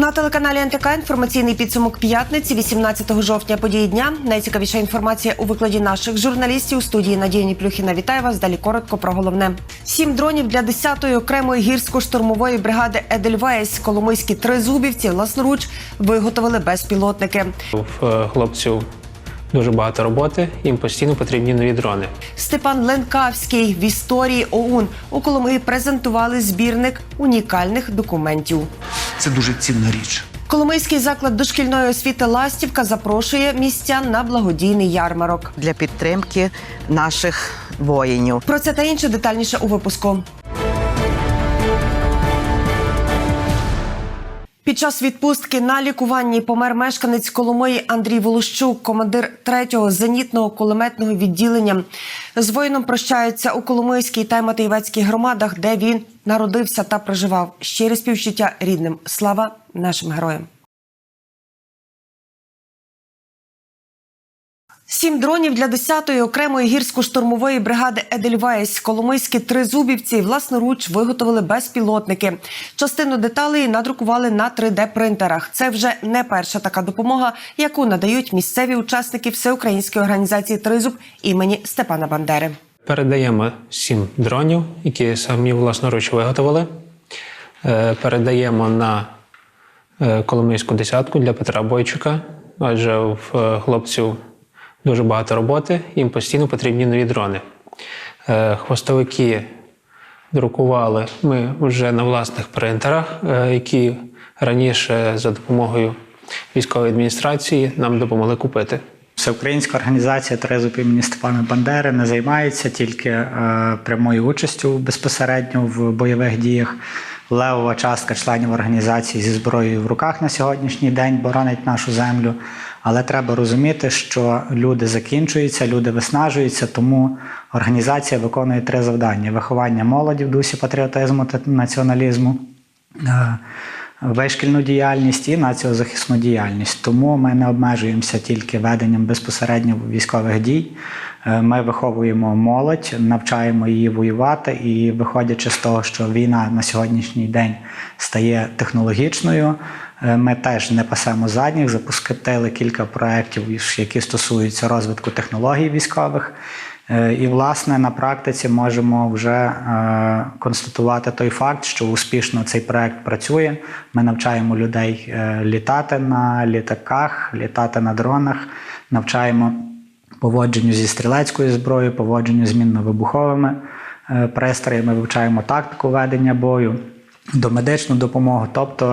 На телеканалі НТК інформаційний підсумок п'ятниці, 18 жовтня. Події дня. Найцікавіша інформація у викладі наших журналістів у студії Надії Плюхіна. Вітаю вас. Далі коротко про головне. Сім дронів для 10-ї окремої гірсько-штурмової бригади Едельвейс. Коломийські тризубівці власноруч виготовили безпілотники. В е, хлопців дуже багато роботи, їм постійно потрібні нові дрони. Степан Ленкавський в історії ОУН у Коломиї презентували збірник унікальних документів. Це дуже цінна річ. Коломийський заклад дошкільної освіти Ластівка запрошує містян на благодійний ярмарок. для підтримки наших воїнів. Про це та інше детальніше у випуску. Під час відпустки на лікуванні помер мешканець Коломиї Андрій Волощук, командир 3-го зенітного кулеметного відділення. З воїном прощаються у Коломийській та Матиєвецькій громадах, де він народився та проживав. Щире співчуття рідним. Слава нашим героям. Сім дронів для 10-ї окремої гірсько-штурмової бригади Едельвейс. Коломийські тризубівці власноруч виготовили безпілотники. Частину деталей надрукували на 3D-принтерах. Це вже не перша така допомога, яку надають місцеві учасники всеукраїнської організації Тризуб імені Степана Бандери. Передаємо сім дронів, які самі власноруч виготовили. Е, Передаємо на е, Коломийську десятку для Петра Бойчука, адже в е, хлопців дуже багато роботи, їм постійно потрібні нові дрони. Е, Хвостовики друкували ми вже на власних принтерах, е, які раніше за допомогою військової адміністрації нам допомогли купити. Всеукраїнська організація Трезуб імені Степана Бандери не займається тільки е, прямою участю безпосередньо в бойових діях. Левова частка членів організації зі зброєю в руках на сьогоднішній день боронить нашу землю. Але треба розуміти, що люди закінчуються, люди виснажуються, тому організація виконує три завдання: виховання молоді в дусі патріотизму та націоналізму. Вишкільну діяльність і націозахисну діяльність. Тому ми не обмежуємося тільки веденням безпосередньо військових дій. Е, Ми виховуємо молодь, навчаємо її воювати, і виходячи з того, що війна на сьогоднішній день стає технологічною. е, Ми теж не пасемо задніх, запустили кілька проєктів, які стосуються розвитку технологій військових. Е, І, власне, на практиці можемо вже е, констатувати той факт, що успішно цей проект працює. Ми навчаємо людей е, літати на літаках, літати на дронах, навчаємо поводженню зі стрілецькою зброєю, поводженню з мінно-вибуховими пристроями, вивчаємо тактику ведення бою. Домедичну допомогу, тобто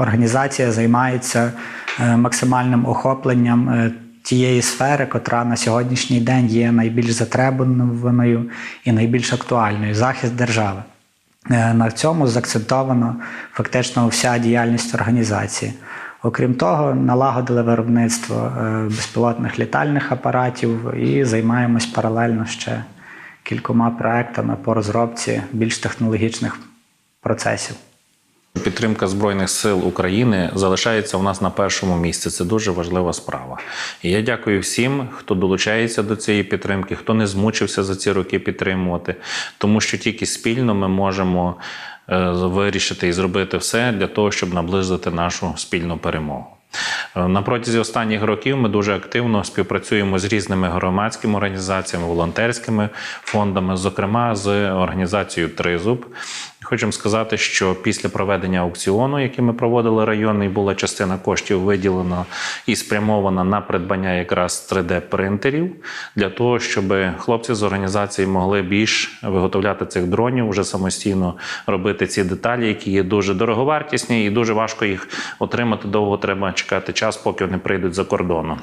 організація займається максимальним охопленням тієї сфери, котра на сьогоднішній день є найбільш затребуваною і найбільш актуальною захист держави. Е, На цьому заакцентовано фактично вся діяльність організації. Окрім того, налагодили виробництво е, безпілотних літальних апаратів і займаємось паралельно ще кількома проектами по розробці більш технологічних процесів. Підтримка збройних сил України залишається у нас на першому місці. Це дуже важлива справа. І я дякую всім, хто долучається до цієї підтримки, хто не змучився за ці роки підтримувати, тому що тільки спільно ми можемо е, вирішити і зробити все для того, щоб наблизити нашу спільну перемогу. Е, На протязі останніх років ми дуже активно співпрацюємо з різними громадськими організаціями, волонтерськими фондами, зокрема з організацією Тризуб. Хочемо сказати, що після проведення аукціону, який ми проводили районний, була частина коштів виділена і спрямована на придбання якраз 3D-принтерів для того, щоб хлопці з організації могли більш виготовляти цих дронів, вже самостійно робити ці деталі, які є дуже дороговартісні і дуже важко їх отримати. Довго треба чекати час, поки вони прийдуть за кордону.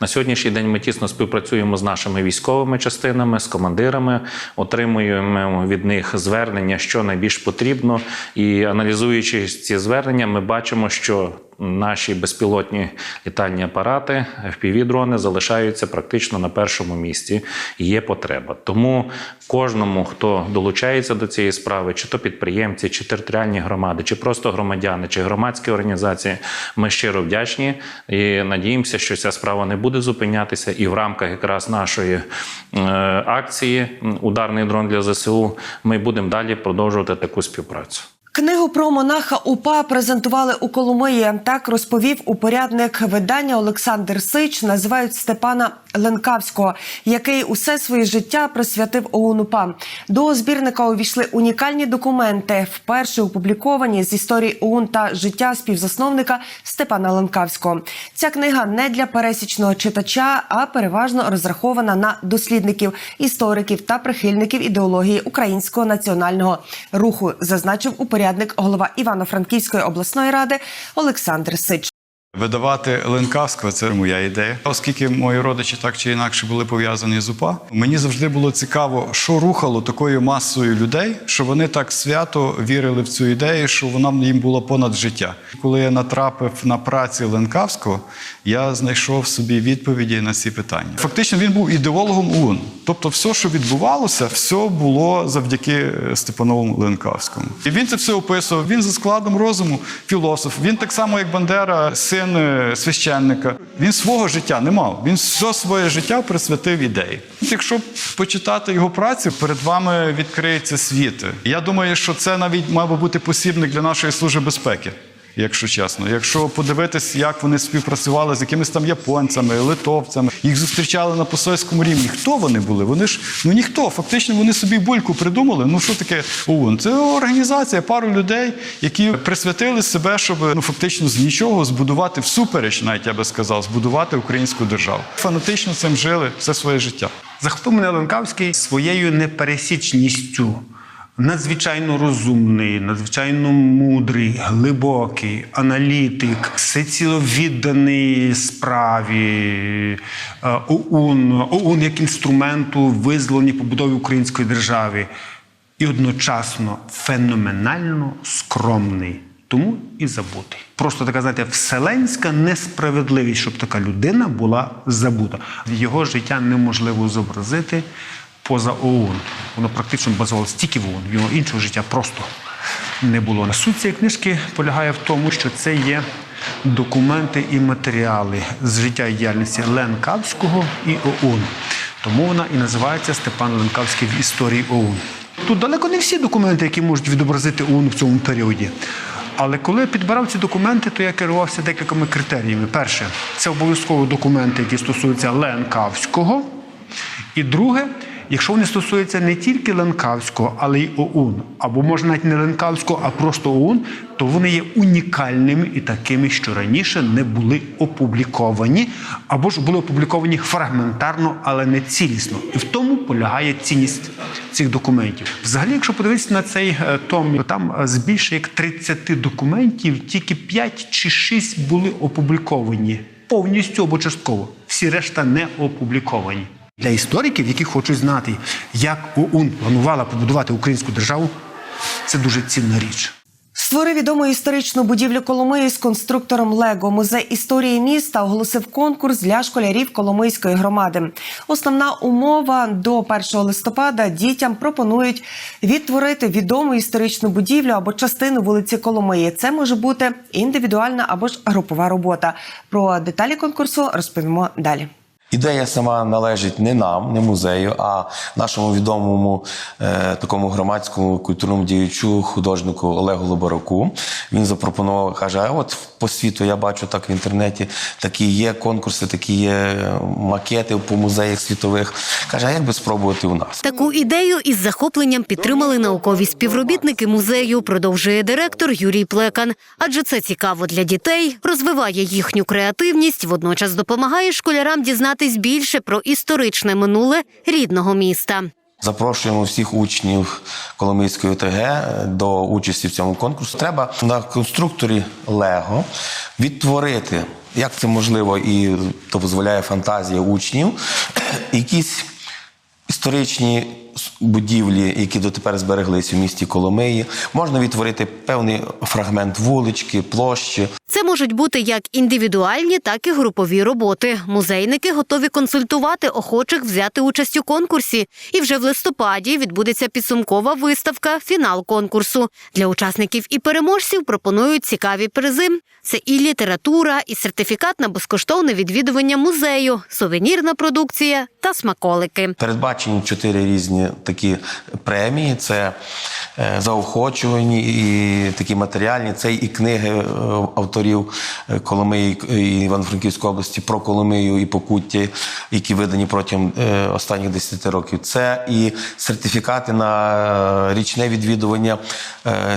На сьогоднішній день ми тісно співпрацюємо з нашими військовими частинами, з командирами, отримуємо від них звернення, що найбільш потрібно. І аналізуючи ці звернення, ми бачимо, що наші безпілотні літальні апарати, FPV-дрони залишаються практично на першому місці. Є потреба. Тому кожному, хто долучається до цієї справи, чи то підприємці, чи територіальні громади, чи просто громадяни, чи громадські організації, ми щиро вдячні і надіємося, що ця справа не буде зупинятися. І в рамках якраз нашої е, акції Ударний дрон для ЗСУ ми будемо далі продовжувати таку співпрацю. Книгу про монаха УПА презентували у Коломиї. Так розповів упорядник видання Олександр Сич. Називають Степана Ленкавського, який усе своє життя присвятив ОУН УПА. До збірника увійшли унікальні документи, вперше опубліковані з історії ОУН та життя співзасновника Степана Ленкавського. Ця книга не для пересічного читача, а переважно розрахована на дослідників, істориків та прихильників ідеології українського національного руху, зазначив упорядник голова Івано-Франківської обласної ради Олександр Сич. Видавати Ленкавського це моя ідея. Оскільки мої родичі так чи інакше були пов'язані з УПА, мені завжди було цікаво, що рухало такою масою людей, що вони так свято вірили в цю ідею, що вона їм була понад життя. Коли я натрапив на праці Ленкавського, я знайшов собі відповіді на ці питання. Фактично, він був ідеологом ОУН. Тобто, все, що відбувалося, все було завдяки Степанову Ленкавському. І він це все описував. Він за складом розуму філософ. Він так само, як Бандера, син е, священника. Він свого життя не мав. Він все своє життя присвятив ідеї. Якщо почитати його працю, перед вами відкриється світ. Я думаю, що це навіть мав би бути посібник для нашої служби безпеки. Якщо чесно, якщо подивитись, як вони співпрацювали з якимись там японцями, литовцями, їх зустрічали на посольському рівні. Хто вони були? Вони ж ну ніхто. Фактично вони собі бульку придумали. Ну що таке ОУН? Це організація, пару людей, які присвятили себе, щоб ну фактично з нічого збудувати всупереч, навіть я би сказав, збудувати українську державу. Фанатично цим жили все своє життя. Захопив мене Ленкавський своєю непересічністю. Надзвичайно розумний, надзвичайно мудрий, глибокий аналітик, всеціло відданий справі е, ОУН, ОУН як інструменту визволення побудови української держави. І одночасно феноменально скромний. Тому і забутий. Просто така, знаєте, вселенська несправедливість, щоб така людина була забута. Його життя неможливо зобразити поза ООН. Воно практично базувалося тільки в ООН. В його іншого життя просто не було. Суть цієї книжки полягає в тому, що це є документи і матеріали з життя і діяльності Ленкавського і ОУН. Тому вона і називається Степан Ленкавський в історії ОУН. Тут далеко не всі документи, які можуть відобразити ОУН в цьому періоді. Але коли я підбирав ці документи, то я керувався декількома критеріями. Перше, це обов'язково документи, які стосуються Ленкавського. І друге, якщо вони стосуються не тільки Ленкавського, але й ОУН, або може навіть не Ленкавського, а просто ОУН, то вони є унікальними і такими, що раніше не були опубліковані, або ж були опубліковані фрагментарно, але не цілісно. І в тому полягає цінність цих документів. Взагалі, якщо подивитися на цей е, том, то там е, з більше як 30 документів тільки 5 чи 6 були опубліковані повністю або частково. Всі решта не опубліковані. Для істориків, які хочуть знати, як ОУН планувала побудувати українську державу, це дуже цінна річ. Створив відому історичну будівлю Коломиї з конструктором Лего. Музей історії міста оголосив конкурс для школярів Коломийської громади. Основна умова до 1 листопада дітям пропонують відтворити відому історичну будівлю або частину вулиці Коломиї. Це може бути індивідуальна або ж групова робота. Про деталі конкурсу розповімо далі. Ідея сама належить не нам, не музею, а нашому відомому е, такому громадському культурному діячу, художнику Олегу Лобараку. Він запропонував, каже: а от по світу я бачу так в інтернеті, такі є конкурси, такі є е, макети по музеях світових. Каже, а як би спробувати у нас? Таку ідею із захопленням підтримали наукові співробітники музею, продовжує директор Юрій Плекан. Адже це цікаво для дітей, розвиває їхню креативність, водночас допомагає школярам дізнатись більше про історичне минуле рідного міста. Запрошуємо всіх учнів Коломийської ОТГ до участі в цьому конкурсі. Треба на конструкторі Лего відтворити, як це можливо, і дозволяє фантазія учнів, якісь історичні будівлі, які дотепер збереглися у місті Коломиї. Можна відтворити певний фрагмент вулички, площі. Це можуть бути як індивідуальні, так і групові роботи. Музейники готові консультувати охочих взяти участь у конкурсі. І вже в листопаді відбудеться підсумкова виставка, фінал конкурсу. Для учасників і переможців пропонують цікаві призи. Це і література, і сертифікат на безкоштовне відвідування музею, сувенірна продукція та смаколики. Передбачені чотири різні такі премії. Це е, заохочувані і такі матеріальні. Це і книги е, авторів е, Коломиї і Івано-Франківської області про Коломию і Покуття, які видані протягом останніх 10 років. Це і сертифікати на річне відвідування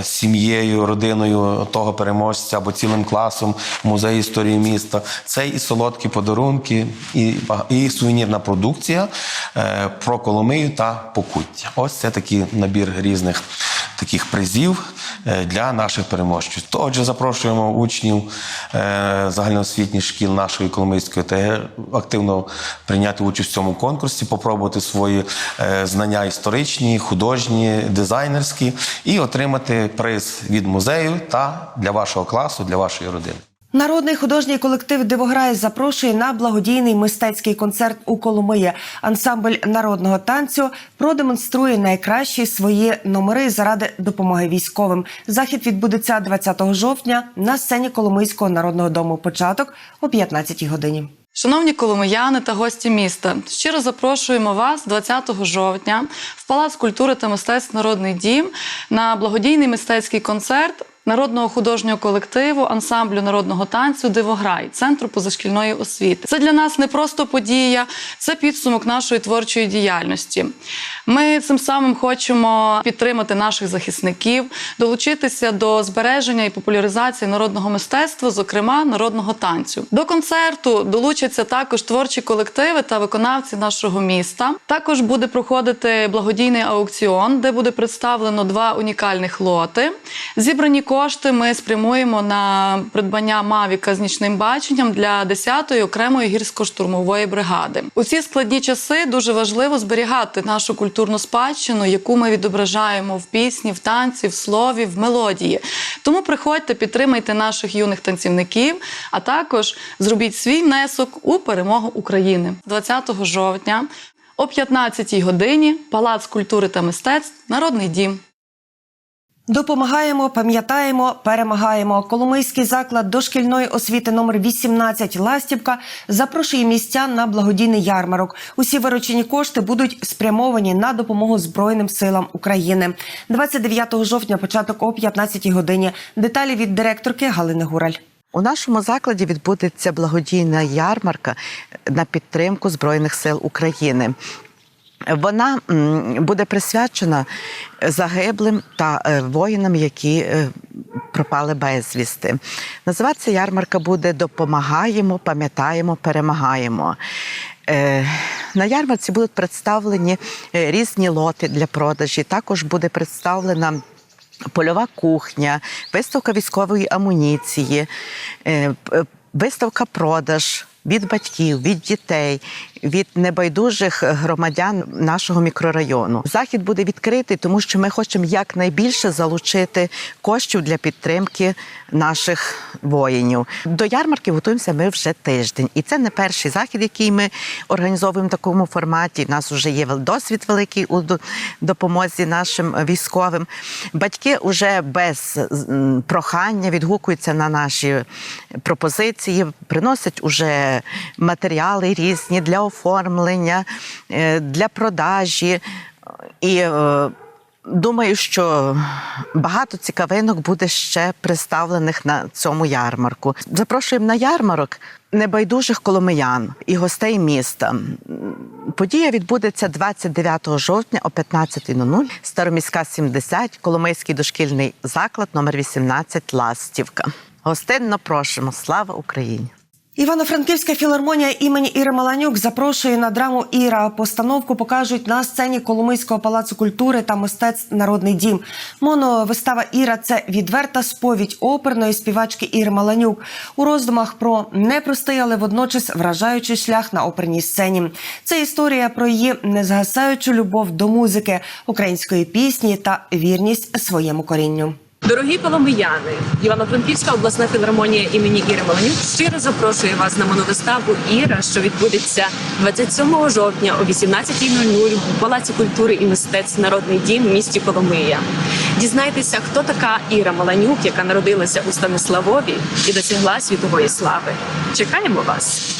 сім'єю, родиною того переможця або цілим класом музею історії міста. Це і солодкі подарунки, і, і сувенірна продукція про Коломию та Покуття. Ось це такий набір різних таких призів е, для наших переможців. Отже, запрошуємо учнів е, загальноосвітніх шкіл нашої Коломийської ТГ активно прийняти участь в цьому конкурсі, попробувати свої е, знання історичні, художні, дизайнерські і отримати приз від музею та для вашого класу, для вашої родини. Народний художній колектив Дивограй запрошує на благодійний мистецький концерт у Коломиї. Ансамбль народного танцю продемонструє найкращі свої номери заради допомоги військовим. Захід відбудеться 20 жовтня на сцені Коломийського народного дому. Початок о 15-й годині. Шановні коломияни та гості міста, щиро запрошуємо вас 20 жовтня в Палац культури та мистецтв Народний дім на благодійний мистецький концерт народного художнього колективу ансамблю народного танцю Дивограй центру позашкільної освіти. Це для нас не просто подія, це підсумок нашої творчої діяльності. Ми цим самим хочемо підтримати наших захисників, долучитися до збереження і популяризації народного мистецтва, зокрема народного танцю. До концерту долучаться також творчі колективи та виконавці нашого міста. Також буде проходити благодійний аукціон, де буде представлено два унікальних лоти. Зібрані кошти ми спрямуємо на придбання Мавіка з нічним баченням для 10-ї окремої гірсько-штурмової бригади. У ці складні часи дуже важливо зберігати нашу культурну спадщину, яку ми відображаємо в пісні, в танці, в слові, в мелодії. Тому приходьте, підтримайте наших юних танцівників, а також зробіть свій внесок у перемогу України 20 жовтня о 15 годині. Палац культури та мистецтв, Народний дім. Допомагаємо, пам'ятаємо, перемагаємо. Коломийський заклад дошкільної освіти номер 18 Ластівка запрошує містян на благодійний ярмарок. Усі виручені кошти будуть спрямовані на допомогу Збройним силам України. 29 жовтня, початок о 15 годині. Деталі від директорки Галини Гураль. У нашому закладі відбудеться благодійна ярмарка на підтримку Збройних сил України. Вона буде присвячена загиблим та е, воїнам, які е, пропали безвісти. Називатися ярмарка буде Допомагаємо, пам'ятаємо, перемагаємо. Е, На ярмарці будуть представлені різні лоти для продажі. Також буде представлена польова кухня, виставка військової амуніції, виставка продаж. Від батьків, від дітей, від небайдужих громадян нашого мікрорайону. Захід буде відкритий, тому що ми хочемо якнайбільше залучити коштів для підтримки наших воїнів. До ярмарки готуємося ми вже тиждень, і це не перший захід, який ми організовуємо в такому форматі. У нас вже є досвід великий у допомозі нашим військовим. Батьки вже без прохання відгукуються на наші пропозиції, приносять уже матеріали різні для оформлення, е, для продажі. І е, думаю, що багато цікавинок буде ще представлених на цьому ярмарку. Запрошуємо на ярмарок небайдужих коломиян і гостей міста. Подія відбудеться 29 жовтня о 15.00. Староміська 70, Коломийський дошкільний заклад номер 18 Ластівка. Гостинно просимо. Слава Україні! Івано-Франківська філармонія імені Іри Маланюк запрошує на драму Іра. Постановку покажуть на сцені Коломийського палацу культури та мистецтв Народний дім. Моновистава Іра це відверта сповідь оперної співачки Іри Маланюк у роздумах про непростий, але водночас вражаючий шлях на оперній сцені. Це історія про її незгасаючу любов до музики, української пісні та вірність своєму корінню. Дорогі коломияни, Івано-Франківська обласна філармонія імені Іри Маланюк щиро запрошує вас на моновиставу Іра, що відбудеться 27 жовтня о 18.00 у Палаці культури і мистецтв Народний дім в місті Коломия. Дізнайтеся, хто така Іра Маланюк, яка народилася у Станиславові і досягла світової слави. Чекаємо вас.